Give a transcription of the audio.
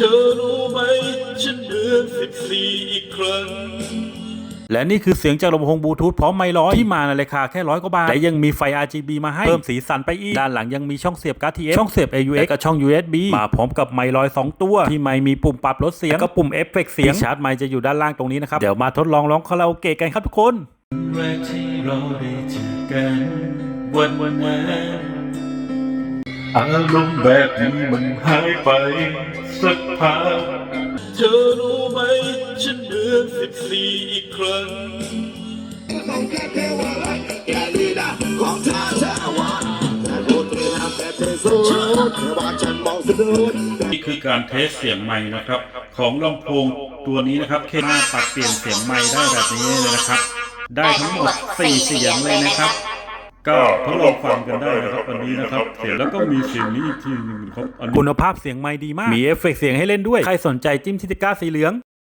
เธอรู้ไหม ฉันเหมือนสิบสี่อีกครั้ง และนี่คือเสียงจากลำโพงบลูทูธพร้อมไมค์ร้อยที่มาในราคาแค่ร้อยกว่าบาท และยังมีไฟ RGB มาให้ เพิ่มสีสันไปอีก ด้านหลังยังมีช่องเสียบการ์ด TF ช่องเสียบ AUX กับช่อง USB มาพร้อมกับไมค์ร้อย2ตัว ที่ไมค์มีปุ่มปรับลดเสียงก็ปุ่มเอฟเฟกต์เสียงที่ชาร์จไมค์จะอยู่ด้านล่างตรงนี้นะครับเดี๋ยวมาทดลองร้องคาราโอเกะกันครับทุกคน แรกที่เราได้เจอกันวันวันนั้น อารมณ์แบบนี้มันหายไปสักพักเธอรู้ไหมฉันเหมือนสิบสี่อีกครั้งต้องแค่แค่ว่ารักแค่นี้นะของเธอเธอว่าแต่พูดที่ทำแต่เธอสู้เธอว่าฉันมองสะดุดนี่คือการเทสเสียงไม้นะครับ ของลำโพงตัวนี้นะครับแค่หน้าปรับเปลี่ยนเสียงไม้ได้แบบนี้เลยนะครับ ได้ทั้งหมด 4 เสียงเลยนะครับ ก็ทดลองฟังกันได้นะครับอันนี้นะครับ เสียงแล้วก็มีเสียงนี้อีกทีหนึงครับคุณภาพเสียงไม้ดีมาก มีเอฟเฟกต์เสียงให้เล่นด้วย ใครสนใจจิ้มที่ตะกร้าสีเหลือง